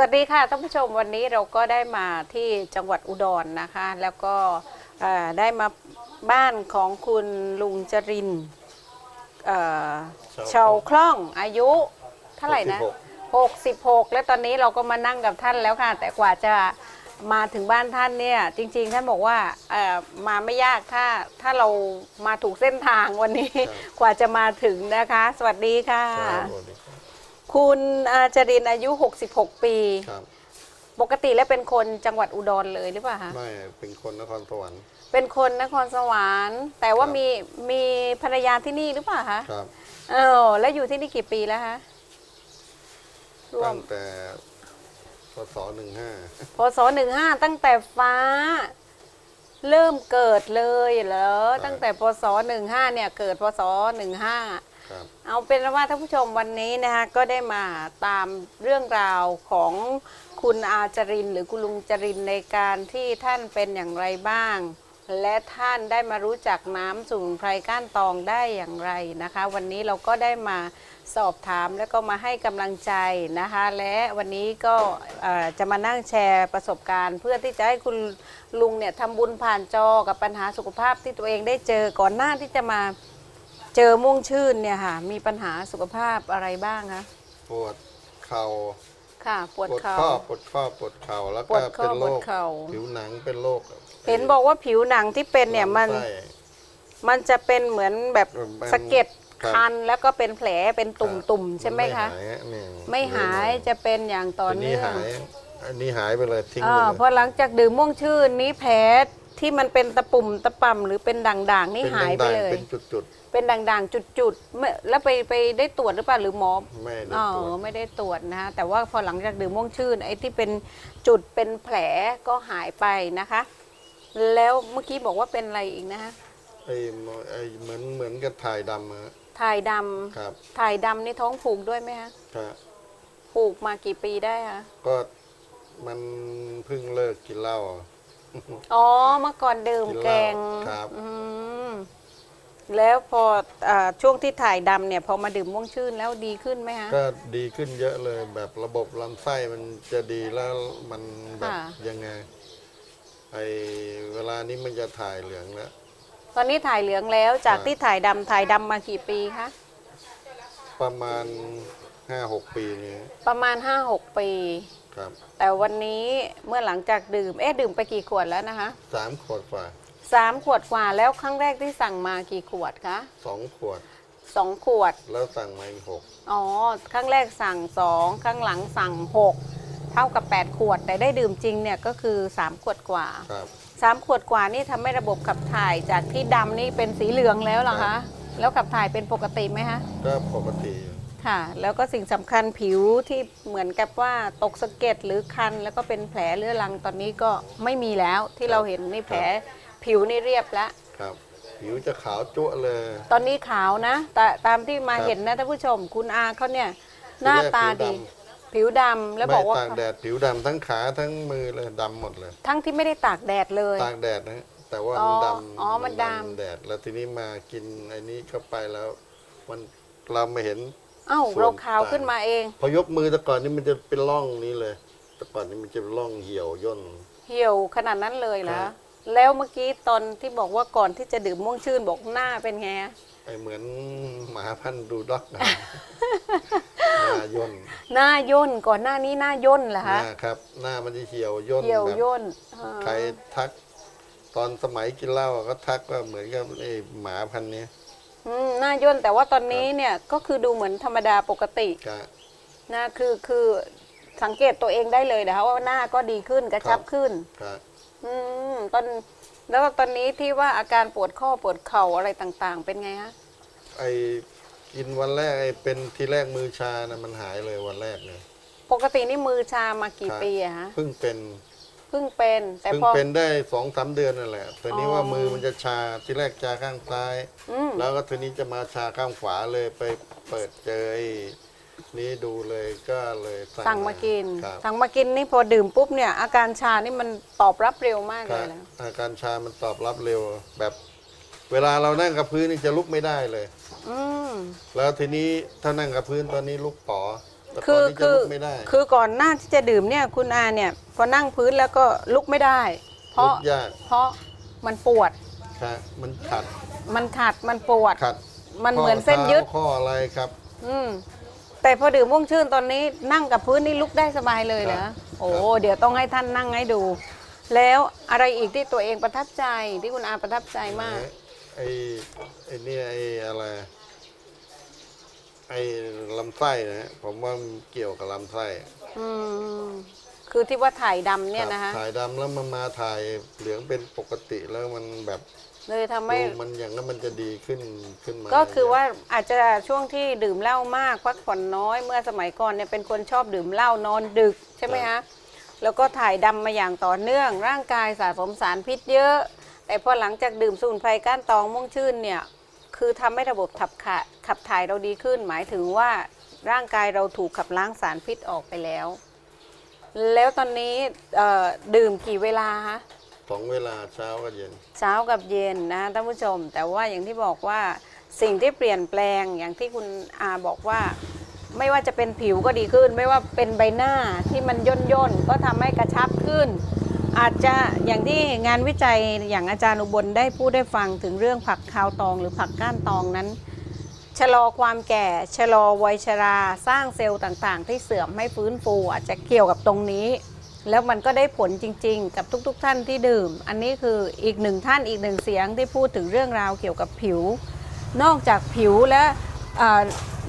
วัสดีค่ะท่านผู้ชมวันนี้เราก็ได้มาที่จังหวัดอุดรนะคะ แล้วก็เอ่อได้มาบ้านของคุณลุงจรินทร์เอ่อเชาคล่องอายุเท่าไหร่นะ 66 แล้วตอนนี้เราก็มานั่งกับท่านแล้วค่ะ แต่กว่าจะมาถึงบ้านท่านเนี่ย จริง ๆ ท่านบอกว่าเอ่อมาไม่ยากถ้าถ้าเรามาถูกเส้นทางวันนี้กว่าจะมาถึงนะคะ สวัสดีค่ะ ครับสวัสดีครับคุณอาจรินอายุ 66 ปี ครับปกติแล้วเป็นคนจังหวัดอุดรเลยหรือเปล่าคะไม่เป็นคนนครสวรรค์เป็นคนนครสวรรค์แต่ว่าครับมีมีภรรยาที่นี่หรือเปล่าคะครับ เออแล้วอยู่ที่นี่กี่ปีแล้วคะรวตั้มงแต่พศหนึ่งห้าพศหนึ่งห้าตั้งแต่ฟ้า เริ่มเกิดเลยเหรอตั้งแต่พศหนึ่งห้าเนี่ย เกิดพศหนึ่งห้าครับ เอาเป็นว่าท่านผู้ชมวันนี้นะคะก็ได้มาตามเรื่องราวของคุณอาจรินหรือคุณลุงจรินในการที่ท่านเป็นอย่างไรบ้าง และท่านได้มารู้จักน้ำสมุนไพรก้านตองได้อย่างไรนะคะ วันนี้เราก็ได้มาสอบถามแล้วก็มาให้กำลังใจนะคะ และวันนี้ก็จะมานั่งแชร์ประสบการณ์ เพื่อที่จะให้คุณลุงเนี่ยทำบุญผ่านจอกับปัญหาสุขภาพที่ตัวเองได้เจอก่อนหน้าที่จะมา เจอม่วงชื่นเนี่ยค่ะ มีปัญหาสุขภาพอะไรบ้างคะปวดเข่าค่ะ ปวดปวดเข่าข้อปวดข้อปวดเข่าแล้วปวก็ดข้อเป็นโรปวดคเข่าผิวหนังเป็นโรคเห็นบอกว่าผิวหนังที่เป็นเนี่ยมันลำไส้ มันจะเป็นเหมือนแบบมันสะเก็ดครับ คันแล้วก็เป็นแผลเป็นตุ่มๆใช่ไหมคะนไม่หายเนี่ยไม่หายจะเป็นอย่างต่อทีนี้เนื่องหายอันนี้หายไปเลยทิ้งอ่าไปพอเลยหลังจากดื่มม่วงชื่นนี้แผล ที่มันเป็นตะปุ่มตะป่ำหรือเป็นด่างๆนี่เป็นหายไปด่างเลยๆเป็นจุดเป็นด่างๆจุดๆไม่แล้วไปไปได้ตรวจหรือเปล่าหรือหมอๆไม่ได้อ๋อตรวจไม่ได้ตรวจนะคะแต่ว่าพอหลังจากดื่มม่วงชื่นไอ้ที่เป็นจุดเป็นแผลก็หายไปนะคะ แล้วเมื่อกี้บอกว่าเป็นอะไรอีกนะคะไอ้ไอ้เหมือนเหมือนกับถ่ายดำอะถ่ายดครับำถ่ายดำนี่ท้องผูกด้วยไหมคะครับผูกมากี่ปีได้คะก็มันเพิ่งเลิกกินเหล้า อ๋อเมื่อก่อนดื่มกินเหแกล้างงครับ อืม แล้วพออาช่วงที่ถ่ายดำเนี่ย พอมาดื่มม่วงชื่นแล้วดีขึ้นไหมคะ ก็ดีขึ้นเยอะเลยแบบระบบลำไส้มันจะดีแล้วมันแบบค่ะ ยังไงไอเวลานี้มันจะถ่ายเหลืองแล้ว ตอนนี้ถ่ายเหลืองแล้วจากครับ ที่ถ่ายดำถ่ายดำมากี่ปีคะ ประมาณห้าหกปีนี้ประมาณ 5-6 ปี ครับแต่วันนี้เมื่อหลังจากดื่ม เอ๊ะดื่มไปกี่ขวดแล้วนะคะสามขวดฝ่าสามขวดกว่าแล้วครั้งแรกที่สั่งมากี่ขวดคะสองขวดสองขวด แล้วสั่งมาอีกหกอ๋อครั้งแรกสั่งสองครั้งหลังสั่งหกเท่ากับ 8 ขวด แต่ได้ดื่มจริงเนี่ยก็คือ 3 ขวดกว่า ครับ 3 ขวดกว่านี่ทำให้ระบบขับถ่ายจากที่ดำนี่เป็นสีเหลืองแล้วเหรอครัคะบแล้วขับถ่ายเป็นปกติไหมคะ ก็ปกติอยู่ ค่ะ แล้วก็สิ่งสำคัญผิวที่เหมือนกับว่าตกสะเก็ดหรือคัน แล้วก็เป็นแผลเรื้อรังตอนนี้ก็ไม่มีแล้วที่เราเห็นนี่แผลผิวนี่เรียบแล้ว ครับ ผิวจะขาวจั่วะเลย ตอนนี้ขาวนะแต่ตามที่มาครับ เห็นนะท่านผู้ชม คุณอาเขาเนี่ยหน้าตาดี ผิผิวดำแล้วบไม่อกว่า ตากแดดผิวดำทั้งขาทั้งมือเลยดำหมดเลย ทั้งที่ไม่ได้ตากแดดเลย ตากแดดนะแต่ว่าอ๋อมันดำอ๋อมันดำ แดดแล้วทีนี้มากินไอ้นี้เข้าไปแล้ว มันเราไม่เห็น เอ้าส่วนเราขาวต่างขึ้นมาเอง พอยกมือแต่ก่อนนี่มันจะเป็นร่องนี้เลย แต่ก่อนนี่มันจะเป็นร่องเหี่ยวย่น เหี่ยวขนาดนั้นเลยเหรอครับ แล้วเมื่อกี้ตอนที่บอกว่าก่อนที่จะดื่มม่วงชื่นบอกหน้าเป็นไงไอเหมือนหมาพันธุ์ดูด็อกนะ หน้าย่นหน้าย่นก่อนหน้านี้หน้าย่นเหรอหคะน้าครับ หน้ามันจะเหี่ยวย่นเหี่ยวแบบย่นอ่าใครทัก ตอนสมัยกินเหล้าก็ทักว่าเหมือนกับไอหมาพันธุ์นี้ อืมหน้าย่นแต่ว่าตอนนี้เนี่ยก็คือดูเหมือนธรรมดาปกติกะหน้าคือคือสังเกตตัวเองได้เลยนะคะว่าหน้าก็ดีขึ้นกระชับครับ ขึ้นกะอืมตอนแล้วตอนนี้ที่ว่าอาการปวดข้อปวดเข่าอะไรต่างๆ เป็นไงฮะไอกินวันแรกไอเป็นทีแรกมือชานะมันหายเลยวันแรกเลยปกตินี่มือชามากี่ครับปีอะฮะเพิ่งเป็น เพิ่งเป็น แต่เพิ่งพอ เป็นได้สองสามเดือนนั่นแหละทีนี้อ๋อ ว่ามือมันจะชาที่แรกชาข้างซ้าย อืมแล้วก็ทีนี้จะมาชาข้างขวาเลยไปเปิดเจอไอ้นี้ดูเลยก็เลยสั่งมากิน ครับสั่งมากินนี่พอดื่มปุ๊บเนี่ยอาการชานี่มันตอบรับเร็วมากคเลรับยนะอาการชามันตอบรับเร็วแบบ เวลาเรานั่งกับพื้นนี่จะลุกไม่ได้เลย อืมแล้วทีนี้ถ้านั่งกับพื้นตอนนี้ลุกป๋อ แต่คือตนนี้จะคือลุกไม่ได้คือก่อนหน้าที่จะดื่มเนี่ยคุณอาเนี่ยพอนั่งพื้นแล้วก็ลุกไม่ได้ เพราะลุกยากเพราะมันปวดครับมันขัดมันขัดมันปวด ขัดมันเหมือนเส้นยึดข้อข้ออะไรครับ อืมแต่พอดื่มม่วงชื่นตอนนี้นั่งกับพื้นนี่ลุกได้สบายเลยเหรอครับโอ้ครับ เดี๋ยวต้องให้ท่านนั่งให้ดู แล้วอะไรอีกที่ตัวเองประทับใจที่คุณอาประทับใจมาก ไอ้ไอ้เนี่ยไอ้อะไร ไอ้ลำไส้นะฮะผมว่ามันเกี่ยวกับลำไส้อืมคือที่ว่าถ่ายดำเนี่ยครับนะคะถ่ายดำแล้วมันมาถ่ายเหลืองเป็นปกติแล้วมันแบบเลยทำให้ ดูมันอย่างนั้นมันจะดีขึ้นขึ้นมาก็คือว่าอาจจะช่วงที่ดื่มเหล้ามากพักผ่อนน้อยเมื่อสมัยก่อนเนี่ยเป็นคนชอบดื่มเหล้านอนดึกใช่ไหมคะแล้วก็ถ่ายดำมาอย่างต่อเนื่อง ร่างกายสะสมสารพิษเยอะ แต่พอหลังจากดื่มสมุนไพรก้านตองม่วงชื่นเนี่ย คือทำให้ระบบขับขะขับถ่ายเราดีขึ้น หมายถึงว่าร่างกายเราถูกขับล้างสารพิษออกไปแล้ว แล้วตอนนี้เอ่อดื่มกี่เวลาคะสองเวลาเช้ากับเย็น เช้ากับเย็นนะท่านผู้ชม แต่ว่าอย่างที่บอกว่าสิ่งที่เปลี่ยนแปลงอย่างที่คุณอาบอกว่า ไม่ว่าจะเป็นผิวก็ดีขึ้น ไม่ว่าเป็นใบหน้าที่มันย่นย่นๆก็ทำให้กระชับขึ้น อาจจะอย่างที่งานวิจัยอย่างอาจารย์อุบลได้พูดได้ฟังถึงเรื่องผักคาวตองหรือผักก้านตองนั้น ชะลอความแก่ชะลอวัยชราสร้างเซลล์ต่างๆ ที่เสื่อมให้ฟื้นฟูอาจจะเกี่ยวกับตรงนี้ แล้วมันก็ได้ผลจริง ๆ กับทุก ๆ ท่านที่ดื่ม อันนี้คืออีกหนึ่งท่านอีกหนึ่งเสียงที่พูดถึงเรื่องราวเกี่ยวกับผิว นอกจากผิวและอ่า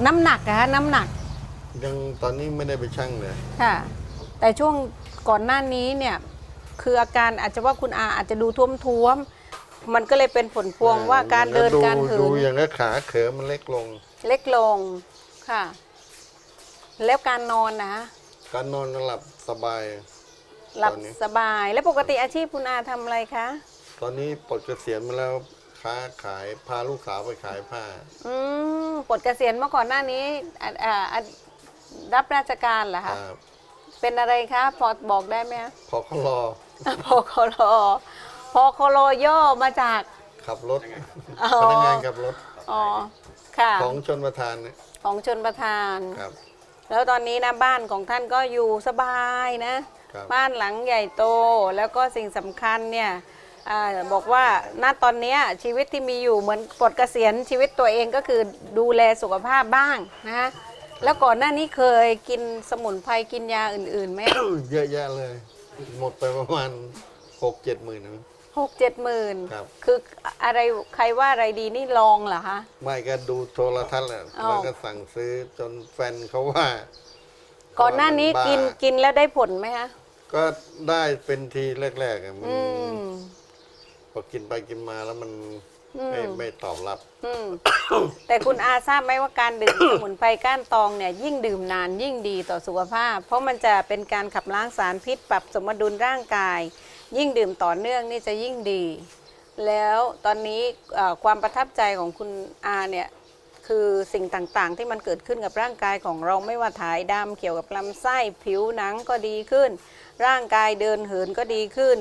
น้ำหนักนะคะน้ำหนักยังตอนนี้ไม่ได้ไปชั่งเลยค่ะ แต่ช่วงก่อนหน้านี้เนี่ย คืออาการอาจจะว่าคุณอาอาจจะดูท้วมๆมันก็เลยเป็นผลพวงว่าการเดินแล้วการเหิดูนอย่างนี้ขาเขิมมันเล็กลง เล็กลงค่ะ แล้วการนอนนะการนอนก็หลับสบาย หลับตอนนี้สบายแล้วปกติอาชีพคุณอาทำอะไรคะ ตอนนี้ปลดเกษียณมาแล้วค้าขายพาลูกสาวไปขายผ้า อืมปลดเกษียณเมื่อก่อนหน้านี้อ่าอ่าอ่ารับราชการเหรอคคะรับเป็นอะไรคะ พอบอกได้ไหมคะพอเขารอ พอคลพอคลย่อมาจาก ขับรถอ๋อ พนักงานขับรถอ๋อค่ะของชนประทานเนี่ยของชนประทาน ครับ แล้วตอนนี้นะบ้านของท่านก็อยู่สบายนะ ครับ บ้านหลังใหญ่โตแล้วก็สิ่งสำคัญเนี่ยอาบอกว่าณตอนเนี้ยชีวิตที่มีอยู่เหมือนปลดเกษียณชีวิตตัวเองก็คือดูแลสุขภาพบ้างนะแล้วก่อนหน้านี้เคยกินสมุนไพรกินยาอื่นๆไหม เยอะแยะเลย หมดไปประมาณหกเจ็ดหมื่นนะ หกเจ็ดหมื่นครับ คืออะไรใครว่าอะไรดีนี่ลองเหรอคะ ไม่ก็ดูโทรทัศน์แหละอ๋อแล้วก็สั่งซื้อจนแฟนเขาว่า ก่อนหน้านี้บ้กินกินแล้วได้ผลไหมคะก็ได้เป็นทีแรกๆอะมันอืมพอกินไปกินมาแล้วมัน อืม ไม่ไม่ตอบรับ อืม แต่คุณอาทราบไหมว่าการดื่ม สมุนไพรก้านตองเนี่ยยิ่งดื่มนานยิ่งดีต่อสุขภาพ เพราะมันจะเป็นการขับล้างสารพิษ ปรับสมดุลร่างกาย ยิ่งดื่มต่อเนื่องนี่จะยิ่งดี แล้วตอนนี้เอ่อความประทับใจของคุณอาเนี่ยคือสิ่งต่างๆ ที่มันเกิดขึ้นกับร่างกายของเราไม่ว่าถ่ายดำเกี่ยวกับลำไส้ผิวหนังก็ดีขึ้น ร่างกายเดินเหินก็ดีขึ้น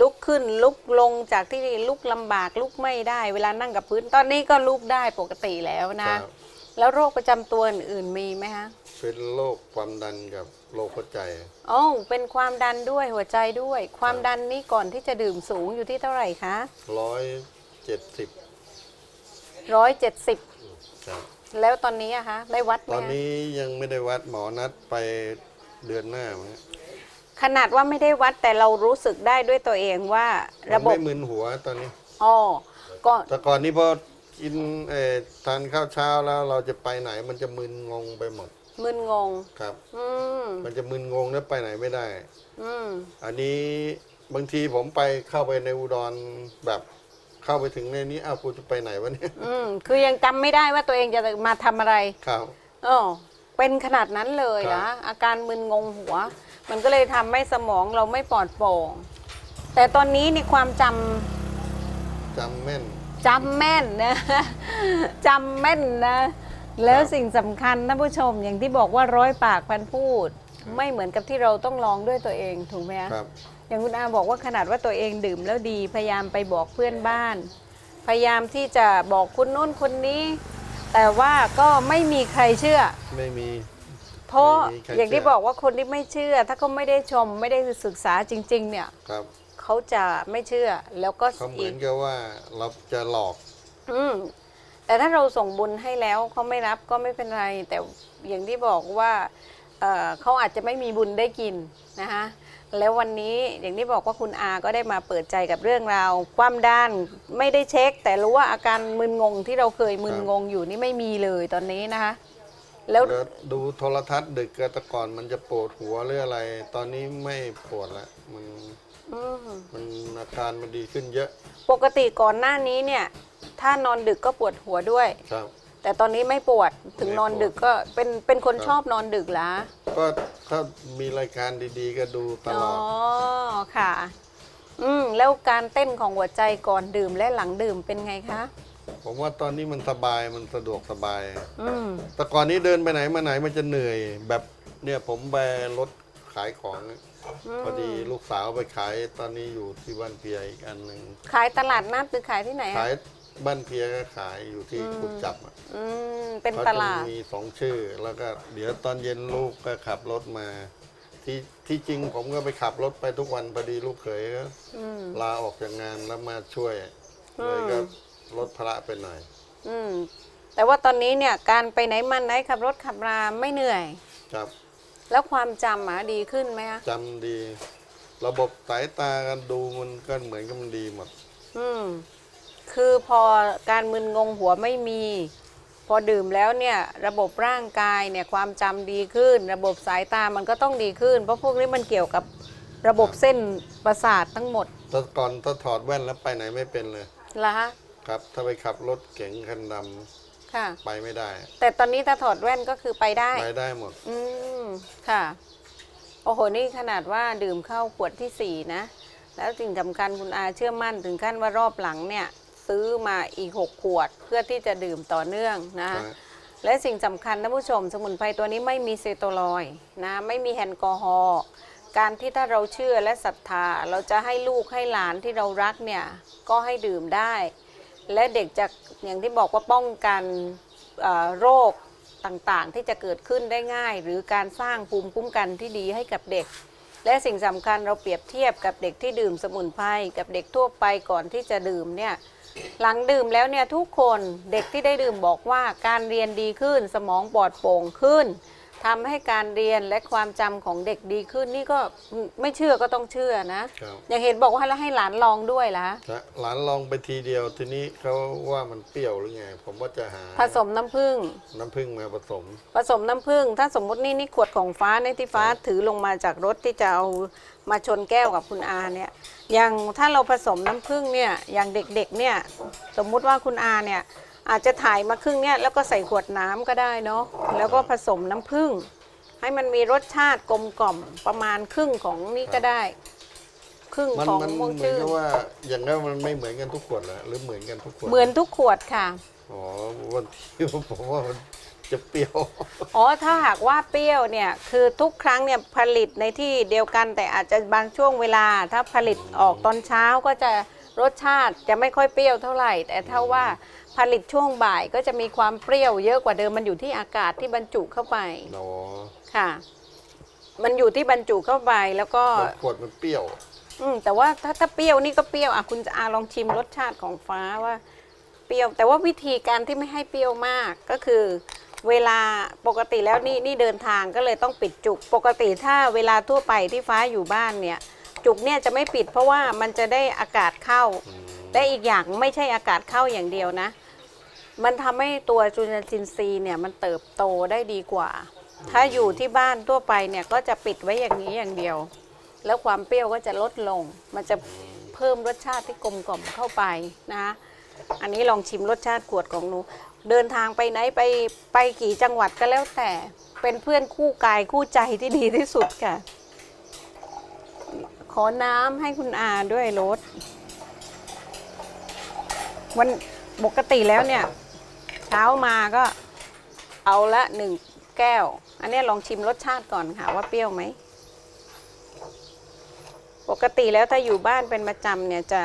ลุกขึ้นลุกลงจากที่ลุกลำบากลุกไม่ได้ เวลานั่งกับพื้น ตอนนี้ก็ลุกได้ปกติแล้วคนะรับ แล้วโรคประจำตัวอื่นๆมีไหมคะเป็นโรคความดันกับโรคหัวใจ อ๋อเป็นความดันด้วยหัวใจด้วย ความดันนี้ก่อนที่จะดื่มสูงอยู่ที่เท่าไหร่คะร้อยเจ็ดสิบร้อยเจ็ดสิบครับ แล้วตอนนี้อะคะได้วัดไหมตอนคะนี้ยังไม่ได้วัดหมอนัดไปเดือนหน้ามั้ง ขนาดว่าไม่ได้วัดแต่เรารู้สึกได้ด้วยตัวเองว่ามัระนบบไม่มึนหัวตอนนี้อ๋อก็แต่ก่อนนี้พอกินเอ่อทานข้าวเช้าแล้วเราจะไปไหนมันจะมึนงงไปหมด มึนงงครับ อืมมันจะมึนงงแล้วไปไหนไม่ได้ อืมอันนี้บางทีผมไปเข้าไปในอุดรแบบเข้าไปถึงในนี้อ้าวกูจะไปไหนวะเนี่ยอืมคือยังจำไม่ได้ว่าตัวเองจะมาทำอะไรครับ อ๋อเป็นขนาดนั้นเลยครันะบอาการมึนงงหัว มันก็เลยทำให้สมองเราไม่ปลอดโปร่ง แต่ตอนนี้นี่ความจำจำแม่นจำแม่นนะ จำแม่นนะ แล้วสิ่งสำคัญท่านผู้ชมอย่างที่บอกว่าร้อยปากพันพูดไม่เหมือนกับที่เราต้องลองด้วยตัวเองถูกไหมคะ ครับ อย่างคุณอาบอกว่าขนาดว่าตัวเองดื่มแล้วดี พยายามไปบอกเพื่อนบ้าน พยายามที่จะบอกคุณโน้นคนนี้ แต่ว่าก็ไม่มีใครเชื่อ ไม่มี เพราะไม่มีใครอย่างที่เชื่อบอกว่าคนที่ไม่เชื่อ ถ้าเขาไม่ได้ชมไม่ได้ศึกษาจริง ๆ เนี่ยครับเขาจะไม่เชื่อแล้วก็เขาเหมือีอกนกับว่าเราจะหลอก อืมแต่ถ้าเราส่งบุญให้แล้วเขาไม่รับก็ไม่เป็นไร แต่อย่างที่บอกว่าเอ่อเขาอาจจะไม่มีบุญได้กินนะคะแล้ววันนี้อย่างที่บอกว่าคุณอาก็ได้มาเปิดใจกับเรื่องราวความด้านไม่ได้เช็ค แต่รู้ว่าอาการมึนงงที่เราเคยมึนงงอยู่นี่ไม่มีเลยตอนนี้นะคะ แล้วแล้วดูโทรทัศน์ดึกก็แต่ก่อนมันจะปวดหัวหรืออะไร ตอนนี้ไม่ปวดละมันอืมมันอาการมันดีขึ้นเยอะปกติก่อนหน้านี้เนี่ย ถ้านอนดึกก็ปวดหัวด้วย ครับ แต่ตอนนี้ไม่ปวดถึงไม่นอนปวดดึกก็เป็นเป็นคนครับชอบนอนดึกเหรอก็ถ้ามีรายการดีๆ ก็ดูตลอ๋ออดค่ะ อืมแล้วการเต้นของหัวใจก่อนดื่มและหลังดื่มเป็นไงคะ ผมว่าตอนนี้มันสบายมันสะดวกสบาย อืมแต่ก่อนนี้เดินไปไหนมาไหนมันจะเหนื่อย แบบเนี่ยผมไปรถขายของมพอดีลูกสาวไปขายตอนนี้อยู่ที่บ้านเพียอีกอันหนึ่งขายตลาดนัดหรือขายที่ไหนขาอะยบ้านเพียก็ขายอยู่ที่กุดจับอะอืมเป็นเขาตจะลาด มีสองชื่อ แล้วก็เดี๋ยวตอนเย็นลูกก็ขับรถมา ที่ที่จริงผมก็ไปขับรถไปทุกวันพอดีลูกเขยก็ อืม ลาออกจากงานแล้วมาช่วย อืม เลยก็ ลดภาระไปหน่อย อืม แต่ว่าตอนนี้เนี่ยการไปไหนมาไหนขับรถขับราไม่เหนื่อย ครับแล้วความจำอะดีขึ้นไหมคะจำดี ระบบสายตากันดูมันก็เหมือนกับมันดีหมด อืม คือพอการมึนงงหัวไม่มี พอดื่มแล้วเนี่ย ระบบร่างกายเนี่ยความจำดีขึ้น ระบบสายตามันก็ต้องดีขึ้น เพราะพวกนี้มันเกี่ยวกับระบบเส้นประสาททั้งหมดแต่ก่อนถ้าถอดแว่นแล้วไปไหนไม่เป็นเลย ละฮะ ครับ ถ้าไปขับรถเก๋งคันดค่ะำไปไม่ได้แต่ตอนนี้ถ้าถอดแว่นก็คือไปได้ ไปได้หมด อืม ค่ะ โอ้โห นี่ขนาดว่าดื่มเข้าขวดที่สี่นะ แล้วสิ่งสำคัญคุณอาเชื่อมั่นถึงขั้นว่ารอบหลังเนี่ย ซื้อมาอีกหกขวดเพื่อที่จะดื่มต่อเนื่องนะคะนะและสิ่งสำคัญท่านผู้ชม สมุนไพรตัวนี้ไม่มีเซโตรอยด์นะ ไม่มีแอลกอฮอล์การที่ถ้าเราเชื่อและศรัทธา เราจะให้ลูกให้หลานที่เรารักเนี่ย ก็ให้ดื่มได้ และเด็กจะอย่างที่บอกว่าป้องกันโรคต่างๆ ที่จะเกิดขึ้นได้ง่าย หรือการสร้างภูมิคุ้มกันที่ดีให้กับเด็ก และสิ่งสำคัญเราเปรียบเทียบกับเด็กที่ดื่มสมุนไพรกับเด็กทั่วไปก่อนที่จะดื่มเนี่ยหลังดื่มแล้วเนี่ยทุกคนเด็กที่ได้ดื่มบอกว่าการเรียนดีขึ้นสมองปลอดโปร่งขึ้น ทำให้การเรียนและความจำของเด็กดีขึ้นนี่ก็ไม่เชื่อก็ต้องเชื่อนะ ครับ อย่างเห็นบอกว่าแล้วให้หลานลองด้วยล่ะนะหลานลองไปทีเดียวทีนี้เขาว่ามันเปรี้ยวหรือไง ผมว่าจะหาผสมน้ำผึ้ง น้ำผึ้งมาผสม ผสมน้ำผึ้งถ้าสมมตินี่นี่ขวดของฟ้าในยที่ฟ้าถือลงมาจากรถที่จะเอามาชนแก้วกับคุณอาเนี่ยอย่างถ้าเราผสมน้ำผึ้งเนี่ยอย่างเด็กๆเนี่ยสมมุติว่าคุณอาเนี่ย อาจจะถ่ายมาครึ่งเนี่ยแล้วก็ใส่ขวดน้ำก็ได้เนาะแล้วก็ผสมน้ำผึ้งให้มันมีรสชาติกลมกล่อมประมาณครึ่งของนี่ก็ได้ ครึ่งมันของมันม่วงเหมือนชื่นกับว่า อย่างนั้นมันไม่เหมือนกันทุกขวดเหรอหรือเหมือนกันทุกขวดเหมือนทุกขวดค่ะ อ๋อวันที่ผมว่ามันจะเปรี้ยว อ๋อ ถ้าหากว่าเปรี้ยวเนี่ย คือทุกครั้งเนี่ยผลิตในที่เดียวกัน แต่อาจจะบางช่วงเวลา ถ้าผลิตออกตอนเช้าก็จะรสชาติจะไม่ค่อยเปรี้ยวเท่าไหร่ แต่ถ้าว่า ผลิตช่วงบ่ายก็จะมีความเปรี้ยวเยอะกว่าเดิมมันอยู่ที่อากาศที่บรรจุเข้าไปอ๋อค่ะ มันอยู่ที่บรรจุเข้าไปแล้วก็บางขวดมันเปรี้ยว อืมแต่ว่าถ้าถ้าเปรี้ยวนี่ก็เปรี้ยวอะคุณจะอาลองชิมรสชาติของฟ้าว่า เปรี้ยว แต่ว่าวิธีการที่ไม่ให้เปรี้ยวมากก็คือ เวลาปกติแล้วนี่นี่เดินทางก็เลยต้องปิดจุก ปกติถ้าเวลาทั่วไปที่ฟ้าอยู่บ้านเนี่ย จุกเนี่ยจะไม่ปิดเพราะว่ามันจะได้อากาศเข้าและอีกอย่างไม่ใช่อากาศเข้าอย่างเดียวนะ มันทำให้ตัวจุลินทรีย์เนี่ยมันเติบโตได้ดีกว่า ถ้าอยู่ที่บ้านทั่วไปเนี่ยก็จะปิดไว้อย่างนี้อย่างเดียว แล้วความเปรี้ยวก็จะลดลง มันจะเพิ่มรสชาติที่กลมกล่อมเข้าไปนะอันนี้ลองชิมรสชาติขวดของหนูเดินทางไปไหนไปไปกี่จังหวัดก็แล้วแต่ เป็นเพื่อนคู่กายคู่ใจที่ดีที่สุดค่ะ ขอน้ำให้คุณอาด้วยรถวันปกติแล้วเนี่ย เช้ามาก็เอาละหนึ่งแก้ว อันนี้ลองชิมรสชาติก่อนค่ะว่าเปรี้ยวไหม ปกติแล้วถ้าอยู่บ้านเป็นประจำเนี่ยจะ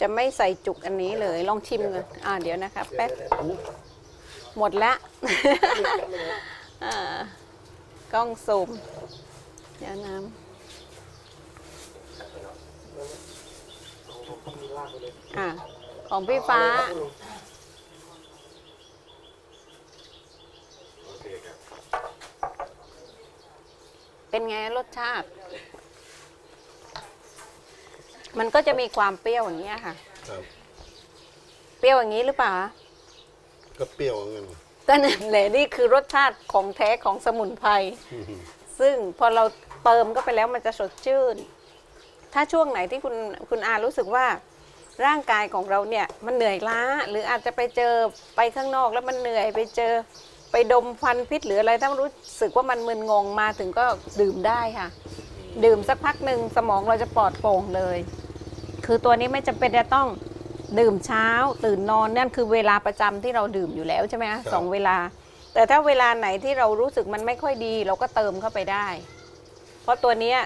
จะไม่ใส่จุกอันนี้เลย ลองชิมกันอ่าเดี๋ยวนะครับแป๊บหมดละอ่ากล้องซูมเดี๋ยวน้ำอะของพี่ฟ้า เป็นไงรสชาติ มันก็จะมีความเปรี้ยวอย่างเงี้ยค่ะ ครับ เปรี้ยวอย่างนี้หรือเปล่าคะก็เปรี้ยวเงินก็นั่นแหละนี่คือรสชาติของแท้ของสมุนไพร ซึ่งพอเราเติมก็ไปแล้วมันจะสดชื่น ถ้าช่วงไหนที่คุณคุณอารู้สึกว่า ร่างกายของเราเนี่ย มันเหนื่อยล้า หรืออาจจะไปเจอไปข้างนอกแล้วมันเหนื่อยไปเจอ ไปดมควันพิษหรืออะไรถ้ารู้สึกว่ามันมึนงงมาถึงก็ดื่มได้ค่ะ ดื่มสักพักหนึ่งสมองเราจะปลอดโปร่งเลย คือตัวนี้ไม่จำเป็นจะต้องดื่มเช้าตื่นนอนนั่นคือเวลาประจำที่เราดื่มอยู่แล้วใช่ไหมคะสองเวลา แต่ถ้าเวลาไหนที่เรารู้สึกมันไม่ค่อยดี เราก็เติมเข้าไปได้ เพราะตัวเนี้ย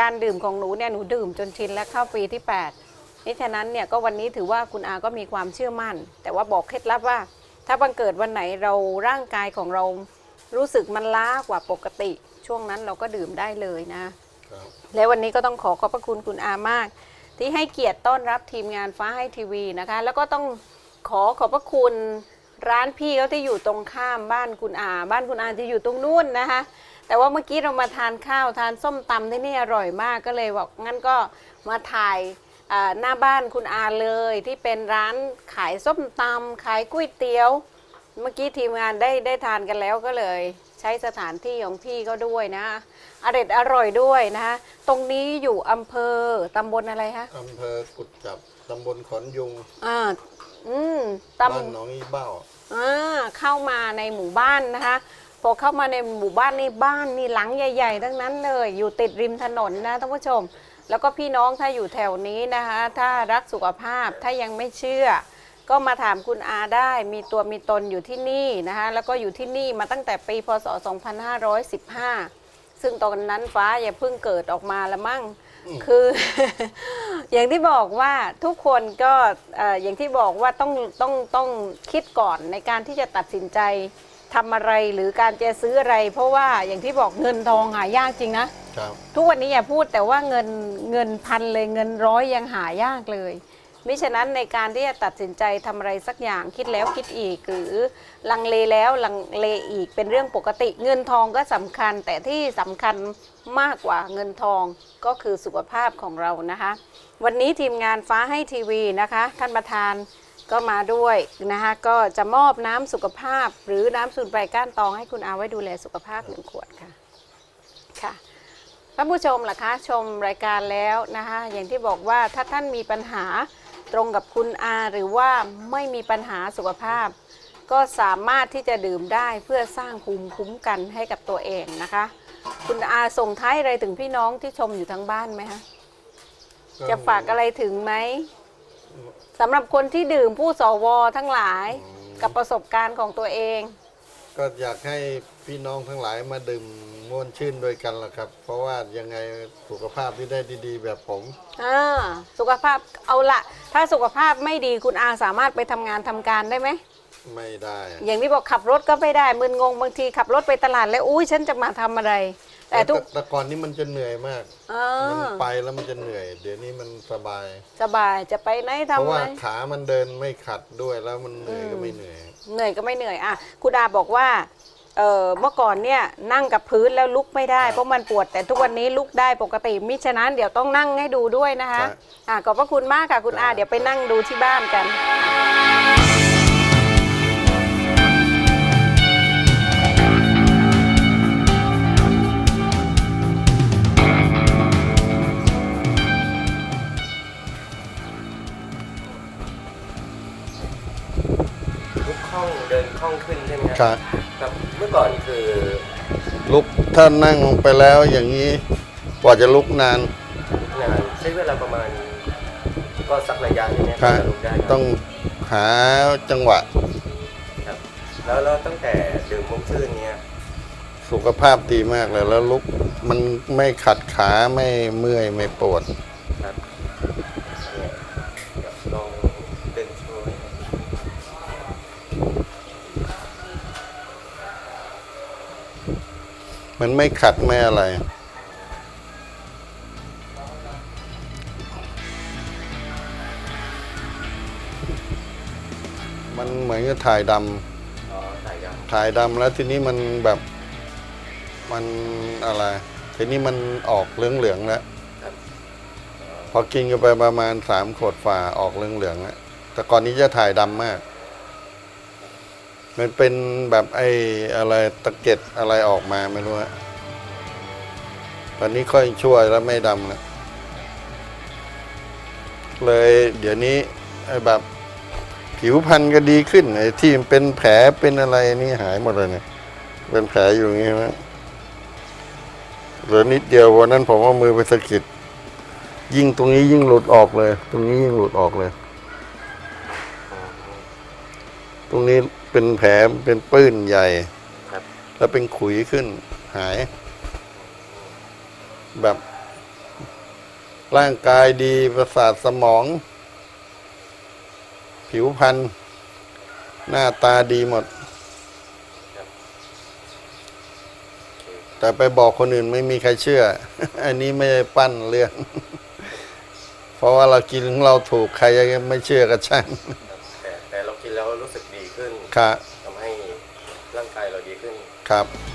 การดื่มของหนูเนี่ยหนูดื่มจนชินและเข้าปีที่ 8 นี่ฉะนั้นเนี่ยก็วันนี้ถือว่าคุณอาก็มีความเชื่อมั่น แต่ว่าบอกเคล็ดลับว่า ถ้าบังเกิดวันไหนเราร่างกายของเรารู้สึกมันล้ากว่าปกติ ช่วงนั้นเราก็ดื่มได้เลยนะครับและวันนี้ก็ต้องขอขอบพระคุณคุณอามาก ที่ให้เกียรติต้อนรับทีมงานฟ้าให้ทีวีนะคะ แล้วก็ต้องขอขอบพระคุณร้านพี่เขาที่อยู่ตรงข้ามบ้านคุณอา บ้านคุณอาจะอยู่ตรงนู้นนะคะ แต่ว่าเมื่อกี้เรามาทานข้าวทานส้มตำที่นี่อร่อยมากก็เลยบอกงั้นก็มาถ่ายอ่า หน้าบ้านคุณอาเลยที่เป็นร้านขายส้มตำขายก๋วยเตี๋ยว เมื่อกี้ทีมงานได้ได้ทานกันแล้วก็เลย ใช้สถานที่ของพี่ก็ด้วยนะอร่อยอร่อยด้วยนะคะตรงนี้อยู่อำเภอตำบลอะไรคะอำเภอกุดจับตำบลขอนยุงอ่าอืมตบ้านหนองอีเบ้าำอ่าเข้ามาในหมู่บ้านนะคะพอเข้ามาในหมู่บ้านนี่บ้านนี่หลังใหญ่ ๆ ทั้งนั้นเลย อยู่ติดริมถนนนะท่านผู้ชม แล้วก็พี่น้องถ้าอยู่แถวนี้นะคะ ถ้ารักสุขภาพถ้ายังไม่เชื่อ ก็มาถามคุณอาได้ มีตัวมีตนอยู่ที่นี่นะคะแล้วก็อยู่ที่นี่มาตั้งแต่ปีพศ 2515 ซึ่งตอนนั้นฟ้าอย่าเพิ่งเกิดออกมาละมั่งคือ อย่างที่บอกว่าทุกคนก็เอ่ออย่างที่บอกว่าต้องต้องต้องคิดก่อนในการที่จะตัดสินใจ ทำอะไรหรือการจะซื้ออะไร เพราะว่าอย่างที่บอกเงินทองหายากจริงนะ ครับ ทุกวันนี้อย่าพูดแต่ว่าเงินเงินพันเลยเงินร้อยยังหายากเลยมิฉะนั้นในการที่จะตัดสินใจทำอะไรสักอย่างคิดแล้วคิดอีก หรือลังเลแล้วลังเลอีกเป็นเรื่องปกติเงินทองก็สำคัญ แต่ที่สำคัญมากกว่าเงินทองก็คือสุขภาพของเรานะคะ วันนี้ทีมงานฟ้าให้ทีวีนะคะ ท่านประธาน ก็มาด้วยนะคะก็จะมอบน้ำสุขภาพ หรือน้ำสูตรใบก้านตองให้คุณอาไว้ดูแลสุขภาพหนึ่งขวดค่ะค่ะท่านผู้ชมล่ะคะชมรายการแล้วนะคะอย่างที่บอกว่าถ้าท่านมีปัญหาตรงกับคุณอาหรือว่าไม่มีปัญหาสุขภาพ ก็สามารถที่จะดื่มได้เพื่อสร้างภูมิคุ้มกันให้กับตัวเองนะคะ คุณอาส่งท้ายอะไรถึงพี่น้องที่ชมอยู่ทั้งบ้านไหมคะจะฝากอะไรถึงไหม สำหรับคนที่ดื่มผู้สวทั้งหลายกับประสบการณ์ของตัวเอง ก็อยากให้พี่น้องทั้งหลายมาดื่มม่วนชื่นด้วยกันละครับ เพราะว่ายังไงสุขภาพที่ได้ดี ๆ แบบผมอ่าสุขภาพเอาละถ้าสุขภาพไม่ดีคุณอาสามารถไปทำงานทำการได้ไหม ไม่ได้ อย่างที่บอกขับรถก็ไม่ได้มึนงงบางทีขับรถไปตลาดแล้วอุ้ยฉันจะมาทำอะไร แต่ทุกแต่ก่อนนี้มันจะเหนื่อยมากอ่ามันไปแล้วมันจะเหนื่อย เดี๋ยวนี้มันสบาย สบายจะไปไหนเพทำราะอะว่าไร ขามันเดินไม่ขัดด้วยแล้วมันเหนื่อยก็ไม่เหนื่อย เหนื่อยก็ไม่เหนื่อยอะคุณอาบอกว่าเออเมื่อก่อนเนี่ยนั่งกับพื้นแล้วลุกไม่ได้เพราะมันปวด แต่ทุกวันนี้ลุกได้ปกติมิฉะนั้นเดี๋ยวต้องนั่งให้ดูด้วยนะคะครับอะขอบพระคุณมากค่ะคุณอา ครับ เดี๋ยวไปนั่งดูที่บ้านกันลุ เดินคล่องขึ้นใช่ไหมครับครับเมื่อก่อนคือลุกถ้านั่งลงไปแล้วอย่างนี้กว่าจะลุกนานลุกนานใช้เวลาประมาณก็สักระยะใช่ไหมครับจะลุกได้ครับต้องหาจังหวะ ครับแล้วแล้วตั้งแต่ดื่มมุกชื่นเนี้ยสุขภาพดีมากเลยแล้วลุกมันไม่ขัดขาไม่เมื่อยไม่ปวด ครับเนี่ยเดี๋ยวลองเดินโชว์ให้หน่อย มมันไม่ขัดไม่อะไร มันเหมือนกับถ่ายดอ๋อสายยำถ่ายดำแล้วทีนี้มันแบบมันอะไร ทีนี้มันออกเหลืองๆแล้วำครับพอกินกันไปประมาณสามขวดฝ่าออกเหลืองๆแล้วแต่ก่อนนี้จะถ่ายดำมาก มันเป็นแบบไอ้อะไรตะเก็ดอะไรออกมาไม่รู้ฮะตอนนี้ค่อยช่วยแล้วไม่ดำแล้วเลยเดี๋ยวนี้ไอ้แบบผิวพรรณก็ดีขึ้นไอ้ที่มันเป็นแผลเป็นอะไรนี่หายหมดเลยเนี่ยเป็นแผลอยู่อย่างงี้ไหมเหลือนิดเดียววันนั้นผมเอามือไปสะกิดยิ่งตรงนี้ยิ่งหลุดออกเลย ตรงนี้ยิ่งหลุดออกเลย ตรงนี้ เป็นแผลเป็นปื้นใหญ่ครับ แล้วเป็นขุยขึ้นหาย แบบ ร่างกายดีประสาทสมอง ผิวพรรณหน้าตาดีหมด แต่ไปบอกคนอื่นไม่มีใครเชื่อ อันนี้ไม่ได้ปั้นเรื่อง เพราะว่าเรากินของเราถูกใครยังไม่เชื่อก็ช่าง ครับทำให้ร่างกายเราดีขึ้น ครับค